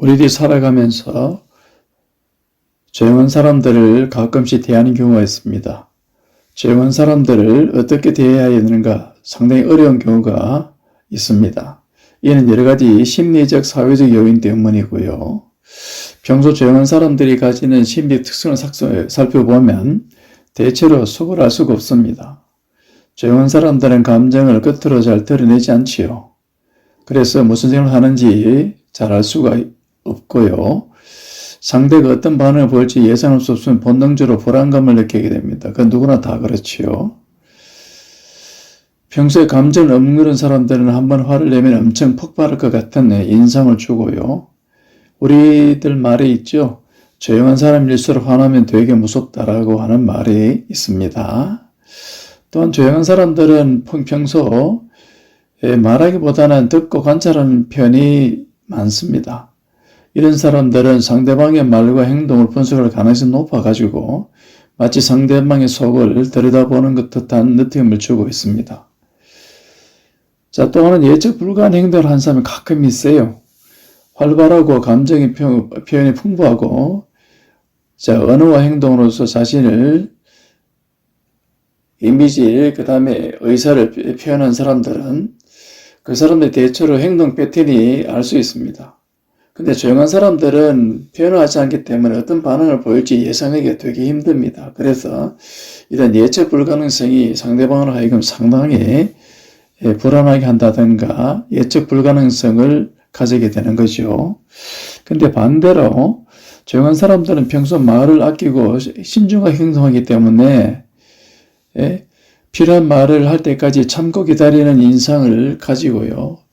우리들이 살아가면서 조용한 사람들을 가끔씩 대하는 경우가 있습니다. 조용한 사람들을 어떻게 대해야 하는가 상당히 어려운 경우가 있습니다. 이는 여러 가지 심리적, 사회적 요인 때문이고요. 평소 조용한 사람들이 가지는 심리 특성을 삭- 살펴보면 대체로 속을 알 수가 없습니다. 조용한 사람들은 감정을 겉으로 잘 드러내지 않지요. 그래서 무슨 생각을 하는지 잘 알 수가 없고요. 상대가 어떤 반응을 보일지 예상할 수 없으면 본능적으로 불안감을 느끼게 됩니다. 그 누구나 다 그렇지요. 평소에 감정을 억누른 사람들은 한번 화를 내면 엄청 폭발할 것 같은 인상을 주고요. 우리들 말에 있죠. 조용한 사람일수록 화나면 되게 무섭다라고 하는 말이 있습니다. 또한 조용한 사람들은 평- 평소 에, 말하기보다는 듣고 관찰하는 편이 많습니다. 이런 사람들은 상대방의 말과 행동을 분석할 가능성이 높아가지고 마치 상대방의 속을 들여다보는 것 듯한 느낌을 주고 있습니다. 자, 또 하나는 예측 불가한 행동을 한 사람이 가끔 있어요. 활발하고 감정의 표- 표현이 풍부하고 자, 언어와 행동으로서 자신을 이미지, 그 다음에 의사를 표- 표현한 사람들은 그 사람들의 대체로 행동 패턴이 알 수 있습니다. 근데 조용한 사람들은 표현을 하지 않기 때문에 어떤 반응을 보일지 예상하기가 되게 힘듭니다. 그래서 이런 예측 불가능성이 상대방을 하여금 상당히 예, 불안하게 한다든가 예측 불가능성을 가지게 되는 거죠. 근데 반대로 조용한 사람들은 평소 말을 아끼고 신중하게 행동하기 때문에 예, 필요한 말을 할 때까지 참고 기다리는 인상을 가지고요.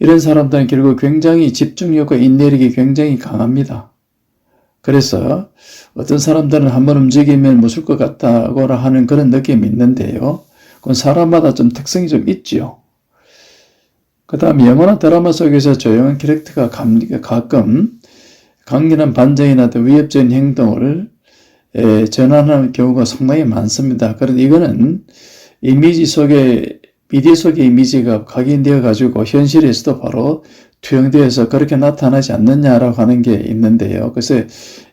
이런 사람들은 결국 굉장히 집중력과 인내력이 굉장히 강합니다. 그래서 어떤 사람들은 한번 움직이면 무술 것 같다고 하는 그런 느낌이 있는데요. 그건 사람마다 좀 특성이 좀 있죠. 그 다음 영화나 드라마 속에서 조용한 캐릭터가 감- 가끔 강렬한 반전이나 또 위협적인 행동을 에, 전환하는 경우가 상당히 많습니다. 그런데 이거는 이미지 속에 미디어 속의 이미지가 각인되어 가지고 현실에서도 바로 투영되어서 그렇게 나타나지 않느냐라고 하는 게 있는데요. 그래서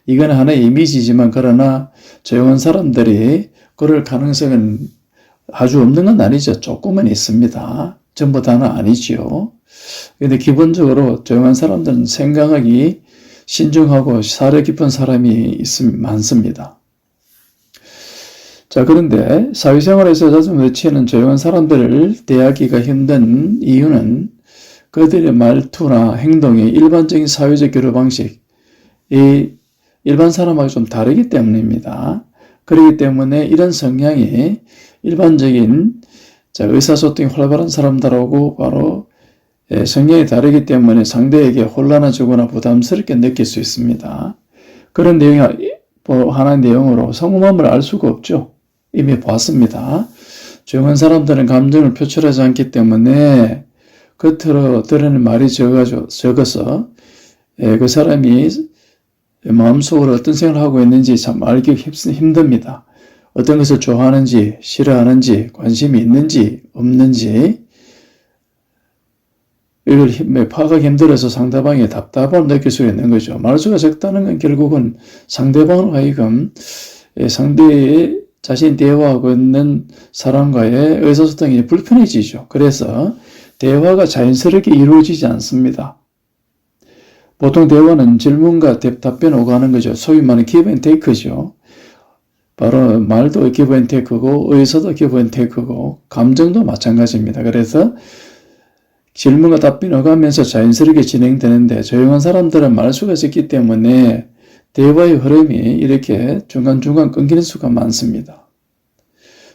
이건 하나의 이미지지만 그러나 조용한 사람들이 그럴 가능성은 아주 없는 건 아니죠. 조금은 있습니다. 전부 다는 아니지요. 근데 기본적으로 조용한 사람들은 생각하기 신중하고 사려 깊은 사람이 있음 많습니다. 자, 그런데 사회생활에서 자주 놓치는 조용한 사람들을 대하기가 힘든 이유는 그들의 말투나 행동이 일반적인 사회적 교류 방식 이 일반 사람하고 좀 다르기 때문입니다. 그렇기 때문에 이런 성향이 일반적인 자, 의사소통이 활발한 사람들하고 바로 예, 성향이 다르기 때문에 상대에게 혼란해지거나 부담스럽게 느낄 수 있습니다. 그런 내용이 뭐 하나의 내용으로 성공함을 알 수가 없죠. 이미 봤습니다. 조용한 사람들은 감정을 표출하지 않기 때문에 겉으로 드러내는 말이 적어서, 적어서 예, 그 사람이 마음속으로 어떤 생각을 하고 있는지 참 알기 힘- 힘듭니다. 어떤 것을 좋아하는지, 싫어하는지, 관심이 있는지, 없는지, 이걸 힘- 파악하기 힘들어서 상대방이 답답함을 느낄 수 있는 거죠. 말수가 적다는 건 결국은 상대방을 하여금 예, 상대의 자신이 대화하고 있는 사람과의 의사소통이 불편해지죠. 그래서 대화가 자연스럽게 이루어지지 않습니다. 보통 대화는 질문과 답- 답변 오가는 거죠. 소위 말하는 앤 테이크죠. 바로 말도 기브 앤 테이크고 의사도 기브 앤 테이크고 감정도 마찬가지입니다. 그래서 질문과 답변이 오가면서 자연스럽게 진행되는데 조용한 사람들은 말수가 적기 때문에 대화의 흐름이 이렇게 중간중간 끊기는 수가 많습니다.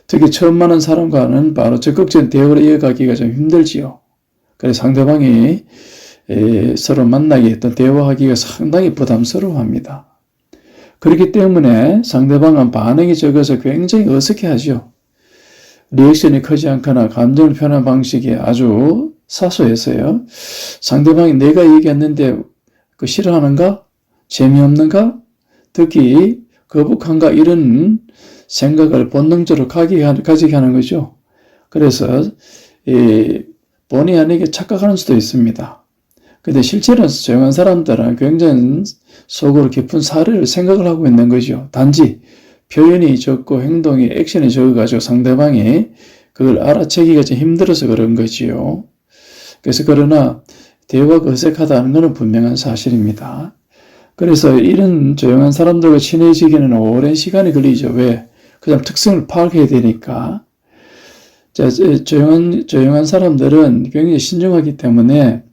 특히 처음 만난 사람과는 바로 적극적인 대화를 이어가기가 좀 힘들지요. 그래서 상대방이 에, 서로 만나게 했던 대화하기가 상당히 부담스러워합니다. 그렇기 때문에 상대방은 반응이 적어서 굉장히 어색해하죠. 리액션이 크지 않거나 감정을 표현하는 방식이 아주 사소해서요. 상대방이 내가 얘기했는데 그 싫어하는가? 재미없는가? 듣기 거북한가? 이런 생각을 본능적으로 가지게 하는- 거죠. 그래서 이 본의 아니게 착각하는 수도 있습니다. 근데 실제로 조용한 사람들은 굉장히 속으로 깊은 사례를 생각을 하고 있는 거죠. 단지 표현이 적고 행동이 액션이 적어가지고 상대방이 그걸 알아채기가 좀 힘들어서 그런 거지요. 그래서 그러나 대화가 어색하다는 것은 분명한 사실입니다. 그래서 이런 조용한 사람들과 친해지기는 오랜 시간이 걸리죠. 왜? 그냥 특성을 파악해야 되니까. 자, 조용한, 조용한 사람들은 굉장히 신중하기 때문에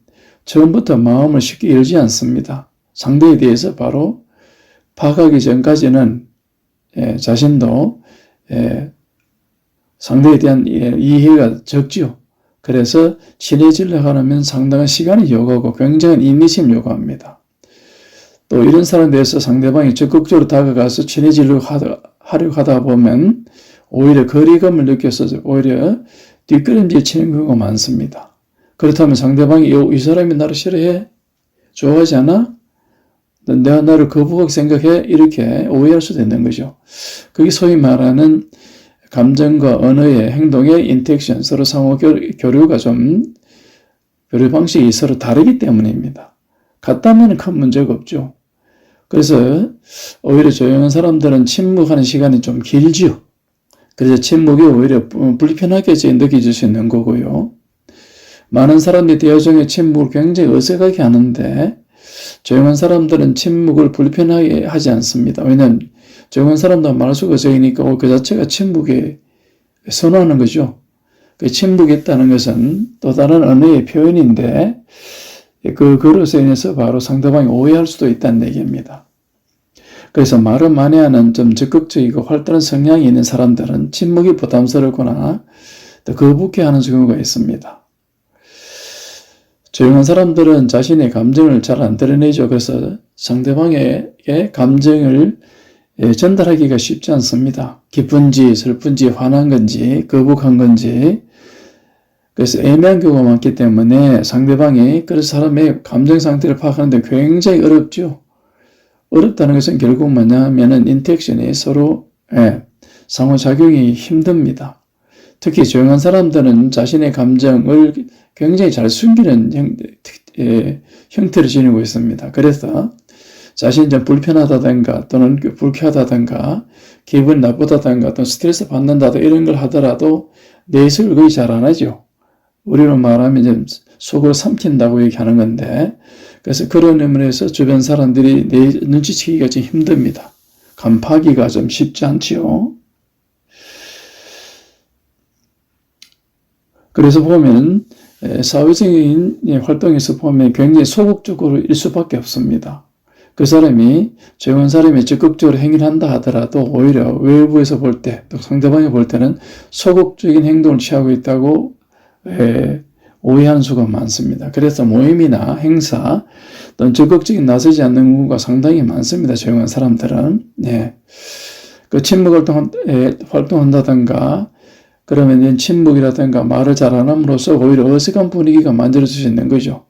처음부터 마음을 쉽게 열지 않습니다. 상대에 대해서 바로 파악하기 전까지는 예, 자신도 예, 상대에 대한 예, 이해가 적지요. 그래서 친해지려고 하면 상당한 시간이 요구하고 굉장한 인내심을 요구합니다. 또 이런 사람에 대해서 상대방이 적극적으로 다가가서 친해지려고 하다, 하려고 하다 보면 오히려 거리감을 느껴서 오히려 뒷걸음질 치는 경우가 많습니다. 그렇다면 상대방이 이, 이 사람이 나를 싫어해? 좋아하지 않아? 내가 나를 거부하게 생각해? 이렇게 오해할 수도 있는 거죠. 그게 소위 말하는 감정과 언어의 행동의 인텍션, 서로 상호 교류가 좀 교류 방식이 서로 다르기 때문입니다. 같다면 큰 문제가 없죠. 그래서 오히려 조용한 사람들은 침묵하는 시간이 좀 길지요. 그래서 침묵이 오히려 불편하게 느껴질 수 있는 거고요. 많은 사람들이 대화 중에 침묵을 굉장히 어색하게 하는데 조용한 사람들은 침묵을 불편하게 하지 않습니다. 왜냐하면 조용한 사람들은 말수가 적으니까 그 자체가 침묵에 선호하는 거죠. 그 침묵이 있다는 것은 또 다른 언어의 표현인데 그 그릇에 인해서 바로 상대방이 오해할 수도 있다는 얘기입니다. 그래서 말을 많이 하는 좀 적극적이고 활달한 성향이 있는 사람들은 침묵이 부담스럽거나 또 거북해하는 경우가 있습니다. 조용한 사람들은 자신의 감정을 잘 안 드러내죠. 그래서 상대방에게 감정을 예, 전달하기가 쉽지 않습니다. 기쁜지, 슬픈지, 화난 건지, 거북한 건지. 그래서 애매한 경우가 많기 때문에 상대방이 그 사람의 감정 상태를 파악하는데 굉장히 어렵죠. 어렵다는 것은 결국 뭐냐면은 인텍션이 서로 예, 상호작용이 힘듭니다. 특히 조용한 사람들은 자신의 감정을 굉장히 잘 숨기는 형, 예, 형태를 지니고 있습니다. 그래서 자신이 좀 불편하다든가 또는 불쾌하다든가 기분 나쁘다든가 또는 스트레스 받는다든가 이런 걸 하더라도 내색을 거의 잘 안 하죠. 우리는 말하면 좀 속을 삼킨다고 얘기하는 건데 그래서 그런 의미에서 주변 사람들이 내 눈치채기가 좀 힘듭니다. 간파하기가 좀 쉽지 않지요. 그래서 보면 사회적인 활동에서 보면 굉장히 소극적으로 일 수밖에 없습니다. 그 사람이 조용한 사람이 적극적으로 행위를 한다 하더라도 오히려 외부에서 볼 때, 또 상대방이 볼 때는 소극적인 행동을 취하고 있다고 오해하는 수가 많습니다. 그래서 모임이나 행사 또는 적극적인 나서지 않는 경우가 상당히 많습니다. 조용한 사람들은. 네. 그 침묵 활동, 활동한다든가 그러면 침묵이라든가 말을 잘 안 함으로써 오히려 어색한 분위기가 만들어질 수 있는 거죠.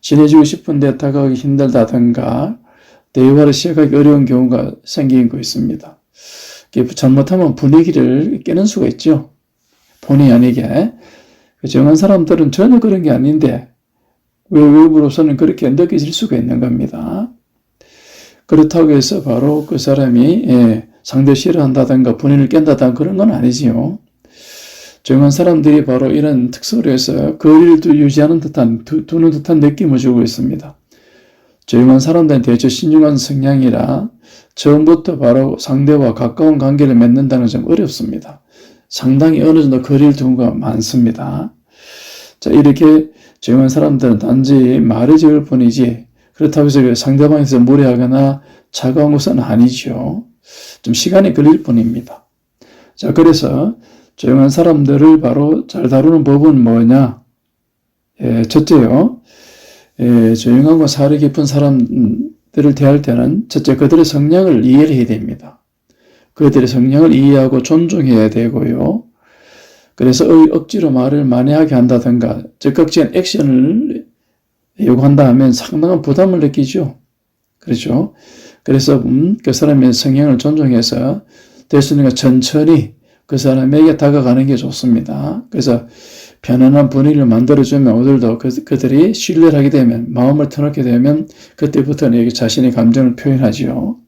친해지고 싶은데 다가가기 힘들다든가 대화를 시작하기 어려운 경우가 생기고 있습니다. 잘못하면 분위기를 깨는 수가 있죠. 본의 아니게. 정한 사람들은 전혀 그런 게 아닌데 외부로서는 그렇게 느껴질 수가 있는 겁니다. 그렇다고 해서 바로 그 사람이 예, 상대 싫어한다든가 분위기를 깬다든가 그런 건 아니지요. 조용한 사람들이 바로 이런 특성으로 해서 거리를 유지하는 듯한, 두, 두는 듯한 느낌을 주고 있습니다. 조용한 사람들은 대체 신중한 성향이라 처음부터 바로 상대와 가까운 관계를 맺는다는 점 어렵습니다. 상당히 어느 정도 거리를 둔거 많습니다. 자, 이렇게 조용한 사람들은 단지 말을 지을 뿐이지 그렇다고 해서 상대방에서 무례하거나 차가운 것은 아니죠. 좀 시간이 걸릴 뿐입니다. 자, 그래서 조용한 사람들을 바로 잘 다루는 법은 뭐냐? 예, 첫째요. 예, 조용하고 사려 깊은 사람들을 대할 때는 첫째 그들의 성향을 이해를 해야 됩니다. 그들의 성향을 이해하고 존중해야 되고요. 그래서 억지로 말을 만회하게 한다든가 적극적인 액션을 요구한다 하면 상당한 부담을 느끼죠. 그렇죠? 그래서 음, 그 사람의 성향을 존중해서 될 수 있는 천천히 그 사람에게 다가가는 게 좋습니다. 그래서 편안한 분위기를 만들어주면 오늘도 그, 그들이 신뢰를 하게 되면 마음을 터놓게 되면 그때부터는 여기 자신의 감정을 표현하지요.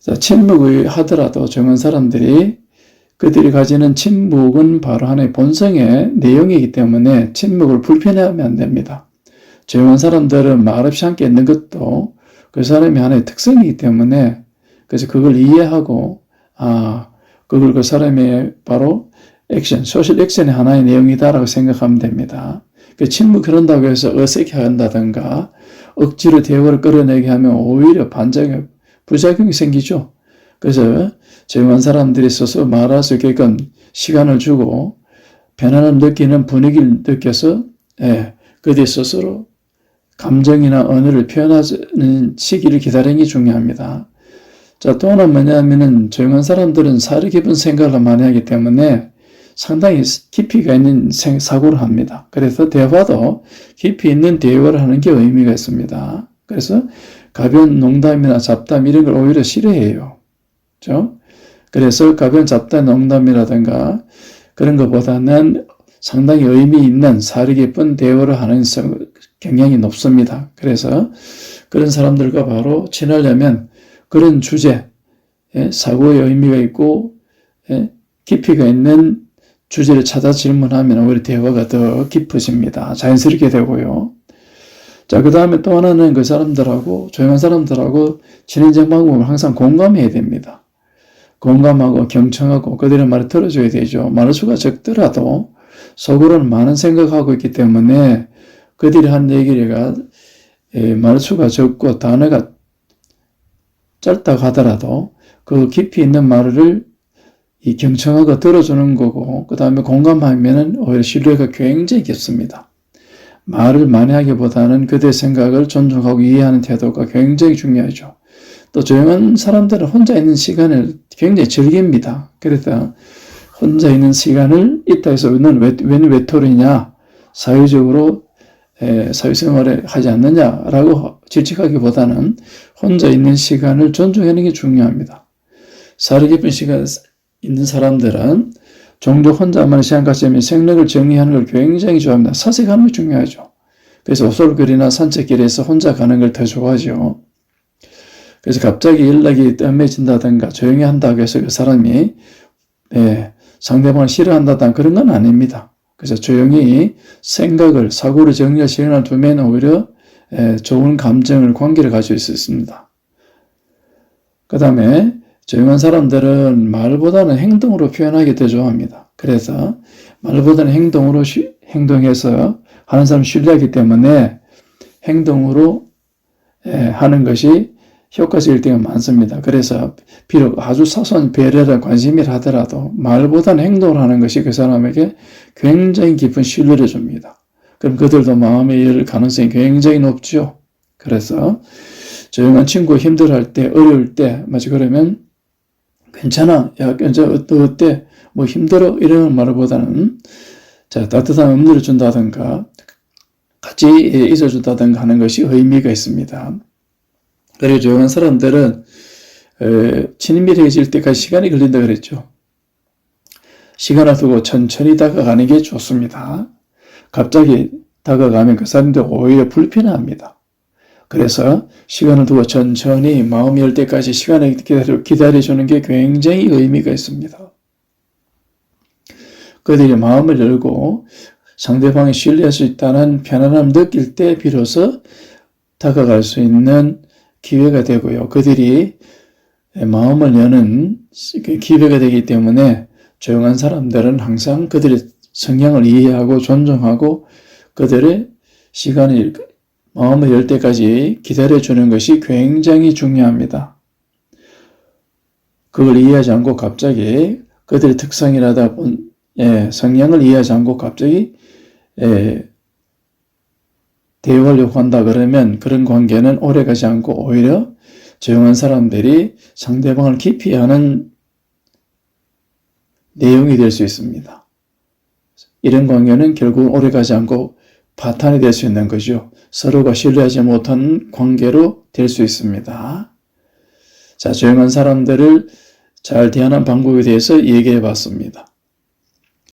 자, 침묵을 하더라도 정한 사람들이 그들이 가지는 침묵은 바로 하나의 본성의 내용이기 때문에 침묵을 불편해하면 안 됩니다. 조용한 사람들은 말없이 함께 있는 것도 그 사람이 하나의 특성이기 때문에 그래서 그걸 이해하고 아 그걸 그 사람의 바로 액션, 소셜 액션의 하나의 내용이다라고 생각하면 됩니다. 그 침묵 그런다고 해서 어색해 한다든가 억지로 대화를 끌어내게 하면 오히려 반작용, 부작용이 생기죠. 그래서 조용한 사람들이 스스로 말할 수 있게끔 시간을 주고 편안함 느끼는 분위기를 느껴서 예, 그들 스스로 감정이나 언어를 표현하는 시기를 기다리는 게 중요합니다. 자, 또 하나 뭐냐면은 조용한 사람들은 사려 깊은 생각을 많이 하기 때문에 상당히 깊이가 있는 생, 사고를 합니다. 그래서 대화도 깊이 있는 대화를 하는 게 의미가 있습니다. 그래서 가벼운 농담이나 잡담 이런 걸 오히려 싫어해요. 그죠? 그래서 가벼운 잡담 농담이라든가 그런 것보다는 상당히 의미 있는 사려 깊은 대화를 하는 경향이 높습니다. 그래서 그런 사람들과 바로 친하려면 그런 주제, 예, 사고의 의미가 있고 예, 깊이가 있는 주제를 찾아 질문하면 오히려 대화가 더 깊어집니다. 자연스럽게 되고요. 자, 그 다음에 또 하나는 그 사람들하고, 조용한 사람들하고 진행적 방법을 항상 공감해야 됩니다. 공감하고 경청하고 그들의 말을 들어줘야 되죠. 말의 수가 적더라도 속으로는 많은 생각하고 있기 때문에 그들이 한 얘기가 예, 말의 수가 적고 단어가 짧다고 하더라도 그 깊이 있는 말을 이 경청하고 들어주는 거고 그 다음에 공감하면은 오히려 신뢰가 굉장히 깊습니다. 말을 많이 하기보다는 그들의 생각을 존중하고 이해하는 태도가 굉장히 중요하죠. 또 조용한 사람들은 혼자 있는 시간을 굉장히 즐깁니다. 그래서 혼자 있는 시간을 있다 해서 는웬 외톨이냐 사회적으로 사회생활을 하지 않느냐라고 질책하기보다는 혼자 있는 시간을 존중하는 게 중요합니다. 살이 깊은 시간 있는 사람들은 종종 혼자만의 시간 가지면 생각을 정리하는 걸 굉장히 좋아합니다. 사색하는 게 중요하죠. 그래서 오솔길이나 산책길에서 혼자 가는 걸 더 좋아하죠. 그래서 갑자기 연락이 뜸해진다든가 조용히 한다고 해서 그 사람이 예, 상대방을 싫어한다든 그런 건 아닙니다. 그래서 조용히 생각을 사고를 정리할 시간을 두면 오히려 예, 좋은 감정을 관계를 가지고 있습니다. 그 다음에 조용한 사람들은 말보다는 행동으로 표현하기 더 좋아합니다. 그래서 말보다는 행동으로 쉬, 행동해서 하는 사람 신뢰하기 때문에 행동으로 예, 하는 것이 효과적일 때가 많습니다. 그래서 비록 아주 사소한 배려나 관심이라 하더라도 말보다는 행동을 하는 것이 그 사람에게 굉장히 깊은 신뢰를 줍니다. 그럼 그들도 마음에 열 가능성이 굉장히 높죠. 그래서 조용한 친구 힘들어할 때, 어려울 때, 마치 그러면 괜찮아. 야, 괜찮아. 어때? 뭐 힘들어? 이런 말보다는 자, 따뜻한 음료를 준다든가 같이 있어준다든가 하는 것이 의미가 있습니다. 그리고 조용한 사람들은 친밀해질 때까지 시간이 걸린다 그랬죠. 시간을 두고 천천히 다가가는 게 좋습니다. 갑자기 다가가면 그 사람들 오히려 불편합니다. 그래서 시간을 두고 천천히 마음이 열 때까지 시간을 기다려, 기다려주는 게 굉장히 의미가 있습니다. 그들이 마음을 열고 상대방이 신뢰할 수 있다는 편안함 느낄 때 비로소 다가갈 수 있는 기회가 되고요. 그들이 마음을 여는 기회가 되기 때문에 조용한 사람들은 항상 그들의 성향을 이해하고 존중하고 그들의 시간을 마음을 열 때까지 기다려주는 것이 굉장히 중요합니다. 그걸 이해하지 않고 갑자기 그들의 특성이라다 본 예, 성향을 이해하지 않고 갑자기 예, 대화하려고 한다 그러면 그런 관계는 오래가지 않고 오히려 조용한 사람들이 상대방을 깊이 하는 내용이 될 수 있습니다. 이런 관계는 결국 오래가지 않고 파탄이 될 수 있는 거죠. 서로가 신뢰하지 못한 관계로 될 수 있습니다. 자, 조용한 사람들을 잘 대하는 방법에 대해서 얘기해 봤습니다.